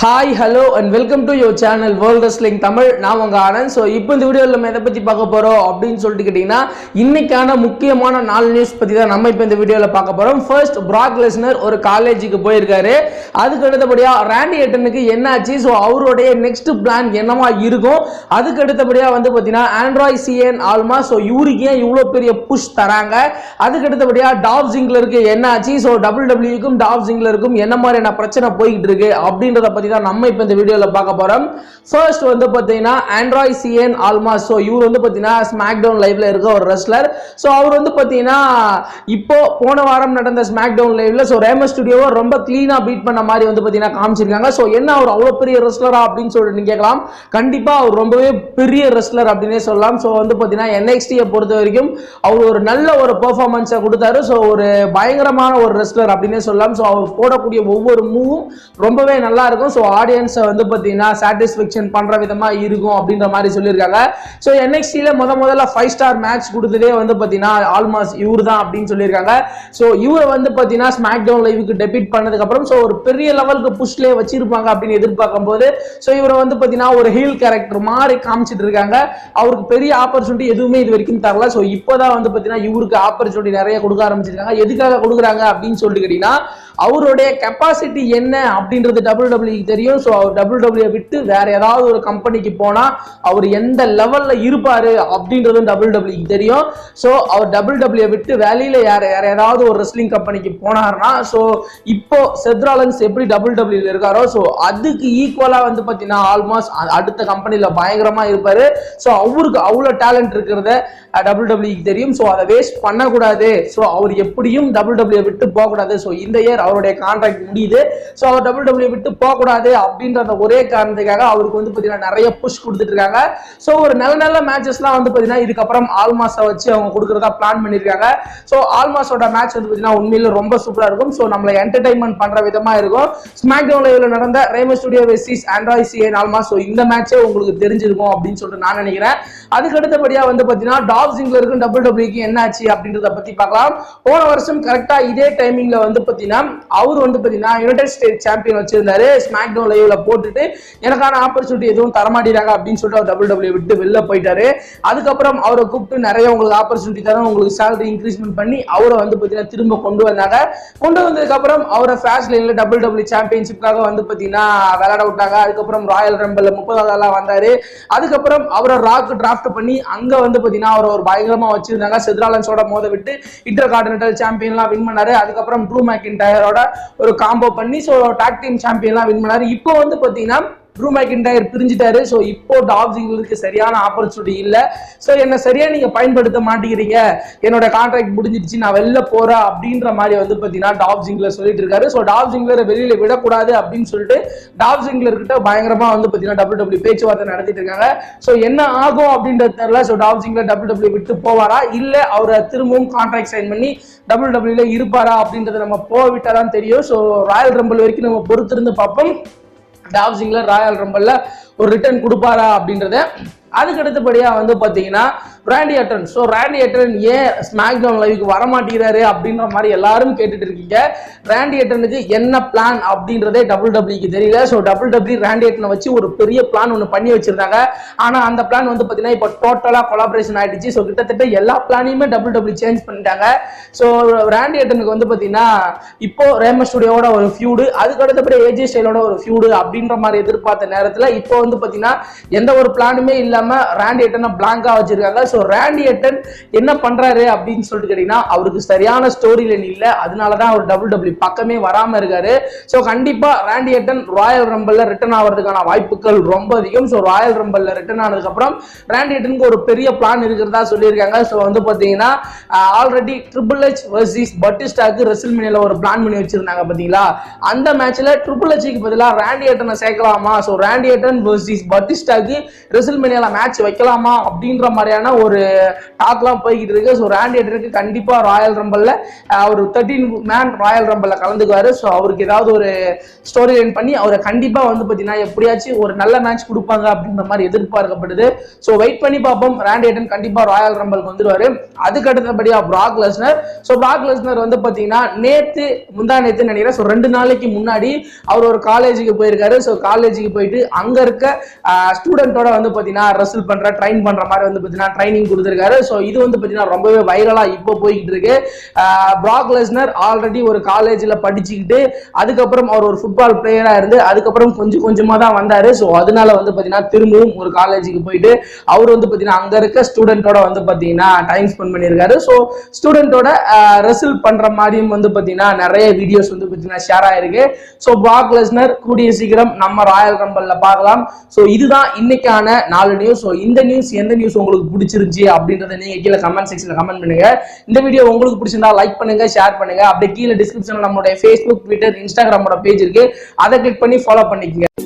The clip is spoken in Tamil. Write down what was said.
Hi hello and welcome to your channel world wrestling Tamil நான் உங்க ஆனந்த். ஸோ இப்போ இந்த வீடியோவில் நம்ம எதை பற்றி பார்க்க போகிறோம் அப்படின்னு சொல்லிட்டு கேட்டிங்கன்னா இன்றைக்கான முக்கியமான நாலு நியூஸ் பற்றி தான் நம்ம இப்போ இந்த வீடியோவில் பார்க்க போகிறோம் ஃபர்ஸ்ட் பிராக் லெஸ்னர் ஒரு காலேஜுக்கு போயிருக்காரு. அதுக்கு அடுத்தபடியாக ரேண்டி எட்டனுக்கு என்னாச்சு? ஸோ அவருடைய நெக்ஸ்ட் பிளான் என்னவா இருக்கும்? அதுக்கு அடுத்தபடியாக வந்து பார்த்தீங்கன்னா ஆண்ட்ராய்ட் சிஎன் ஆல்மா ஸோ இவருக்கு ஏன் இவ்வளோ பெரிய புஷ் தராங்க? அதுக்கு அடுத்தபடியாக டாப் ஜிங்லருக்கு என்னாச்சு? ஸோ டபுள் டபிள்யூக்கும் டாப் ஜிங்லருக்கும் என்ன மாதிரியான பிரச்சனை போய்கிட்டு இருக்கு அப்படின்றத பற்றி தான் நம்ம இப்போ இந்த வீடியோவில் பார்க்க போகிறோம் ஃபர்ஸ்ட் வந்து பார்த்தீங்கன்னா ஆண்ட்ராய்ட் சிஎன் ஆல்மா ஸோ இவர் வந்து பார்த்தீங்கன்னா ஸ்மாக் டவுன் லைவ்ல இருக்க ஒரு ரெஸ்லர் ஸோ அவர் வந்து பார்த்தீங்கன்னா இப்போ போன வாரம் நடந்த ஸ்மாக் டவுன் லைவ்ல ஸோ ரேம ஸ்டுடியோவை ரொம்ப கிளீனா பீட் பண்ண மாதிரி வந்து பார்த்தீங்கன்னா காமிச்சிருக்காங்க. ஸோ என்ன அவர் அவ்வளோ பெரிய ரெஸ்லரா அப்படின்னு சொல்லிட்டு கேட்கலாம். கண்டிப்பாக அவர் ரொம்பவே பெரிய ரெஸ்லர் அப்படின்னே சொல்லலாம். ஸோ வந்து பார்த்தீங்கன்னா என்எக்ஸ்டியை பொறுத்த வரைக்கும் அவர் ஒரு நல்ல ஒரு பெர்ஃபார்மன்ஸை கொடுத்தாரு. ஸோ ஒரு பயங்கரமான ஒரு ரெஸ்லர் அப்படின்னே சொல்லலாம். ஸோ அவர் போடக்கூடிய ஒவ்வொரு மூவும் ரொம்பவே நல்லா இருக்கும். ஸோ ஆடியன்ஸை வந்து பார்த்தீங்கன்னா சாட்டிஸ்ஃபேக்ஷன் பண்ணுற விதமாக இருக்கும் அப்படின்ற மாதிரி சொல்லியிருக்காங்க. ஸோ என்எக்ஸ்டியில் முத முதல்ல ஃபைவ் ஸ்டார் மேட்ச் கொடுத்ததே வந்து பார்த்தீங்கன்னா ஆல்மாஸ் இவர் தான் அப்படின்னு சொல்லியிருக்காங்க. ஸோ இவரை வந்து பார்த்தீங்கன்னா ஸ்மாக் டவுன் லைவுக்கு டெபிட் பண்ணதுக்கப்புறம் ஸோ ஒரு பெரிய லெவலுக்கு புஷ்லேயே வச்சிருப்பாங்க அப்படின்னு எதிர்பார்க்கும் போது ஸோ இவரை வந்து பார்த்தீங்கன்னா ஒரு ஹீல் கேரக்டர் மாதிரி காமிச்சிட்டு இருக்காங்க. அவருக்கு பெரிய ஆப்பர்ச்சுனிட்டி எதுவுமே இது வரைக்கும் தரல. ஸோ இப்போதான் வந்து பார்த்தீங்கன்னா இவருக்கு ஆப்பர்ச்சுனிட்டி நிறைய கொடுக்க ஆரம்பிச்சிருக்காங்க. எதுக்காக கொடுக்குறாங்க அப்படின்னு சொல்லிட்டு கேட்டீங்கன்னா அவருடைய கெப்பாசிட்டி என்ன அப்படின்றது டபுள் டபிள்யூக்கு தெரியும். ஸோ அவர் டபுள் டபிள்யூ விட்டு வேற ஏதாவது ஒரு கம்பெனிக்கு போனால் அவர் எந்த லெவலில் இருப்பார் அப்படின்றதும் டபுள் டபிள்யூக்கு தெரியும். ஸோ அவர் டபுள் டபிள்யூ விட்டு வேலையில் யார் வேற ஏதாவது ஒரு ரெஸ்லிங் கம்பெனிக்கு போனாருன்னா ஸோ இப்போ செத்ராலன்ஸ் எப்படி டபுள் டபிள்யூல இருக்காரோ ஸோ அதுக்கு ஈக்குவலாக வந்து பார்த்தீங்கன்னா ஆல்மோஸ்ட் அடுத்த கம்பெனியில் பயங்கரமாக இருப்பார். ஸோ அவருக்கு அவ்வளோ டேலண்ட் இருக்கிறத டபுள் டபிள்யூக்கு தெரியும். ஸோ அதை வேஸ்ட் பண்ணக்கூடாது. ஸோ அவர் எப்படியும் டபுள் டபிள்யூ விட்டு போகக்கூடாது. ஸோ இந்த இயர் அவருடைய கான்ட்ராக்ட் முடியுது. ஸோ அவர் டபுள் டபிள்யூ விட்டு போகக்கூடாது அப்படின்ற அந்த ஒரே காரணத்துக்காக அவருக்கு வந்து பார்த்தீங்கன்னா நிறைய புஷ் கொடுத்துட்டு இருக்காங்க. ஸோ ஒரு நல்ல நல்ல மேட்சஸ்லாம் வந்து பார்த்தீங்கன்னா இதுக்கப்புறம் ஆல்மாஸை வச்சு அவங்க கொடுக்குறதா பிளான் பண்ணியிருக்காங்க ஸோ ஆல்மாஸோட மேட்ச் வந்து பார்த்தீங்கன்னா உண்மையில ரொம்ப சூப்பராக இருக்கும். ஸோ நம்மளை என்டர்டைன்மெண்ட் பண்ணுற விதமாக இருக்கும். ஸ்மாக் டவுன் லைவ்ல நடந்த ரேமோ studio versus Andrade Cien Almas so இந்த மேட்சே உங்களுக்கு தெரிஞ்சிருக்கும் அப்படின்னு சொல்லிட்டு நான் நினைக்கிறேன். அதுக்கு அடுத்தபடியாக வந்து பார்த்தீங்கன்னா டாப் ஜிங்லருக்கும் டபுள் டபிள்யூக்கு என்னாச்சு அப்படின்றத பற்றி பார்க்கலாம். போன வருஷம் கரெக்டாக இதே டைமிங்கில் வந்து பார்த்தீங்கன்னா அவர் வந்து பார்த்தீங்கன்னா யுனைடெட் ஸ்டேட் சாம்பியன் வச்சிருந்தாரு. ஸ்மாக் டவுன் லைவ்ல போட்டுட்டு எனக்கான ஆப்பர்ச்சுனிட்டி எதுவும் தரமாட்டேறாங்க அப்படின்னு சொல்லிட்டு அவர் டபுள் டபிள்யூ விட்டு வெளில போயிட்டாரு. அதுக்கப்புறம் அவரை கூப்பிட்டு நிறைய உங்களுக்கு ஆப்பர்ச்சுனிட்டி தரோம் உங்களுக்கு சேலரி இன்க்ரீஸ்மெண்ட் பண்ணி அவரை வந்து பார்த்தீங்கன்னா திரும்ப கொண்டு வந்தாங்க. கொண்டு வந்ததுக்கு அப்புறம் அவரை ஃபேஸ்ட் லைன்ல டபுள் டபிள்யூ சாம்பியன்ஷிப்காக வந்து பார்த்தீங்கன்னா விளையாட விட்டாங்க. அதுக்கப்புறம் ராயல் ரம்பல்ல முப்பதாவதெல்லாம் வந்தாரு. அதுக்கப்புறம் அவரை ராக் டிராஃப்ட் பண்ணி அங்க வந்து பார்த்தீங்கன்னா அவரை ஒரு பயங்கரமா வச்சிருந்தாங்க. செத்ராலன்ஸோட மோத விட்டு இன்டர் கார்டினல் சாம்பியன்லாம் வின் பண்ணாரு. அதுக்கப்புறம் ட்ரூ பிளேயரோட ஒரு காம்போ பண்ணி ஸோ டாக் டீம் சாம்பியன்லாம் வின் பண்ணாரு. இப்போ வந்து பார்த்தீங்கன்னா ட்ரூ மேக்கின்டயர் பிரிஞ்சிட்டாரு. ஸோ இப்போ டாப்ஜிங்களுக்கு சரியான ஆப்பர்ச்சுனிட்டி இல்லை. ஸோ என்னை சரியாக நீங்கள் பயன்படுத்த மாட்டேங்கிறீங்க. என்னோட கான்ட்ராக்ட் முடிஞ்சிடுச்சு நான் வெளில போகிறேன் அப்படின்ற மாதிரி வந்து பார்த்தீங்கன்னா டாப் ஜிங்லர் சொல்லிட்டு இருக்காரு. ஸோ டாப் ஜிங்லரை வெளியில விடக்கூடாது அப்படின்னு சொல்லிட்டு டாப் ஜிங்லர் கிட்ட பயங்கரமாக வந்து பார்த்தீங்கன்னா டபுள் டபிள்யூ பேச்சுவார்த்தை நடத்திட்டு இருக்காங்க. ஸோ என்ன ஆகும் அப்படின்றது தெரியல. So Dolph Ziggler double W விட்டு போவாரா? இல்லை அவரை திரும்பவும் கான்ட்ராக்ட் சைன் பண்ணி டபுள் டபிள்யூல இருப்பாரா அப்படின்றத நம்ம போவிட்டா தான் தெரியும். ஸோ ராயல் ரம்பிள் வரைக்கும் நம்ம பொறுத்திருந்து பார்ப்போம். டாப் ராயல் ரம்பல்ல ஒரு ரிட்டர்ன் கொடுப்பாரா அப்படின்றத அதுக்கு அடுத்தபடியா வந்து பாத்தீங்கன்னா Randy Orton so Randy Orton ஏன் ஸ்மாக் டவுன் லைவுக்கு வர மாட்டேங்கிறாரு அப்படின்ற மாதிரி எல்லாரும் கேட்டுட்டு இருக்கீங்க. ராண்டி அட்டனுக்கு என்ன பிளான் அப்படின்றதே டபுள் டபிள்யூக்கு தெரியல. ஸோ டபுள் டபிள்யூ ராண்டி அட்டனை வச்சு ஒரு பெரிய பிளான் ஒன்று பண்ணி வச்சிருந்தாங்க. ஆனால் அந்த பிளான் வந்து பார்த்தீங்கன்னா இப்போ டோட்டலாக கொலாபரேஷன் ஆயிடுச்சு. ஸோ கிட்டத்தட்ட எல்லா பிளானையுமே டபுள் டபிள்யூ சேஞ்ச் பண்ணிட்டாங்க. ஸோ ராண்டி அட்டனுக்கு வந்து பார்த்தீங்கன்னா இப்போ ரேம ஸ்டுடியோட ஒரு ஃபியூடு அதுக்கு அடுத்தபடி ஏஜே ஸ்டைலோட ஒரு ஃபியூடு அப்படின்ற மாதிரி எதிர்பார்த்த நேரத்தில் இப்போ வந்து பார்த்தீங்கன்னா எந்த ஒரு பிளானுமே இல்லாமல் ராண்டி அட்டனை பிளாங்காக வச்சிருக்காங்க. ஸோ ராண்டி எட்டன் என்ன பண்றாரு அப்படின்னு சொல்லிட்டு கேட்டீங்கன்னா அவருக்கு சரியான ஸ்டோரி லைன் இல்லை. அதனால தான் அவர் டபுள் டபிள்யூ பக்கமே வராம இருக்காரு. ஸோ கண்டிப்பா ராண்டியேட்டன் ராயல் ரம்பலில் ரிட்டர்ன் ஆகிறதுக்கான வாய்ப்புகள் ரொம்ப அதிகம். ஸோ ராயல் ரம்பல்ல ரிட்டர்ன் ஆனதுக்கப்புறம் அப்புறம் ஒரு பெரிய பிளான் இருக்கிறதா சொல்லியிருக்காங்க. ஸோ வந்து பாத்தீங்கன்னா ஆல்ரெடி ட்ரிபிள் ஹெச் வர்சிஸ் பட்டிஸ்டாக்கு ரெசில்மினியில் ஒரு பிளான் பண்ணி வச்சிருந்தாங்க பாத்தீங்களா? அந்த மேட்ச்ல ட்ரிபிள் ஹெச்சுக்கு பதிலாக ரேண்டியேட்டனை சேர்க்கலாமா? ஸோ ரேண்டியேட்டன் எட்டன் வர்சஸ் பட்டிஸ்டாக்கு ரெசில்மினியால மேட்ச் வைக்கலாமா? அப்படின்ற மாதிரியான ஒரு ஒரு டாக்லாம் போய்கிட்டு இருக்கு. ஸோ ரேண்டி ஆர்டனுக்கு கண்டிப்பாக ராயல் ரம்பலில் அவர் தேர்ட்டீன் மேன் ராயல் ரம்பலில் கலந்துக்குவார். ஸோ அவருக்கு ஏதாவது ஒரு ஸ்டோரி லைன் பண்ணி அவரை கண்டிப்பாக வந்து பார்த்தீங்கன்னா எப்படியாச்சும் ஒரு நல்ல மேட்ச் கொடுப்பாங்க அப்படின்ற மாதிரி எதிர்பார்க்கப்படுது. ஸோ வெயிட் பண்ணி பார்ப்போம். ரேண்டி ஆர்டன் கண்டிப்பாக ராயல் ரம்பலுக்கு வந்துடுவார் அதுக்கு அடுத்தபடியாக Brock Lesnar so Brock Lesnar வந்து பார்த்தீங்கன்னா நேற்று முந்தா நேத்து நினைக்கிறேன். ஸோ ரெண்டு நாளைக்கு முன்னாடி அவர் ஒரு காலேஜுக்கு போயிருக்காரு. ஸோ காலேஜுக்கு போயிட்டு அங்கே இருக்க ஸ்டூடெண்ட்டோட வந்து பார்த்தீங்கன்னா ரெசல் பண்ற ட்ரைன் பண்ணுற மாதிரி வந்து பார்த்தீங்கன்னா ட்ரைனிங் கொடுத்துருக்காரு. ஸோ இது வந்து பார்த்தீங்கன்னா ரொம்பவே வைரலா இப்போ போய்கிட்டு இருக்கு. பிராக் லெஸ்னர் ஆல்ரெடி ஒரு காலேஜில் படிச்சுக்கிட்டு அதுக்கப்புறம் அவர் ஒரு ஃபுட்பால் பிளேயரா இருந்து அதுக்கப்புறம் கொஞ்சம் கொஞ்சமா தான் வந்தாரு. ஸோ அதனால வந்து பார்த்தீங்கன்னா திரும்பவும் ஒரு காலேஜுக்கு போயிட்டு அவர் வந்து பார்த்தீங்கன்னா அங்க இருக்க ஸ்டூடெண்ட்டோட வந்து பார்த்தீங்கன்னா டைம் ஸ்பெண்ட் பண்ணியிருக்காரு ஸோ ஸ்டூடெண்ட்டோட ரெசில் பண்ற மாதிரியும் வந்து பார்த்தீங்கன்னா நிறைய வீடியோஸ் வந்து பார்த்தீங்கன்னா ஷேர் ஆயிருக்கு. ஸோ பிராக் லெஸ்னர் கூடிய சீக்கிரம் நம்ம ராயல் ரம்பல்ல பார்க்கலாம். ஸோ இதுதான் இன்னைக்கான நாலு நியூஸ் ஸோ இந்த நியூஸ் எந்த நியூஸ் உங்களுக்கு பிடிச்சிருந்துச்சு அப்படின்றத நீங்க கீழே கமெண்ட் செக்ஷன்ல கமெண்ட் பண்ணுங்க. இந்த வீடியோ உங்களுக்கு பிடிச்சிருந்தா லைக் பண்ணுங்க ஷேர் பண்ணுங்க. அப்படியே கீழே டிஸ்கிரிப்ஷன்ல நம்மளுடைய ஃபேஸ்புக் ட்விட்டர் இன்ஸ்டாகிராமோட பேஜ் இருக்கு. அதை கிளிக் பண்ணி ஃபாலோ பண்ணிக்கங்க.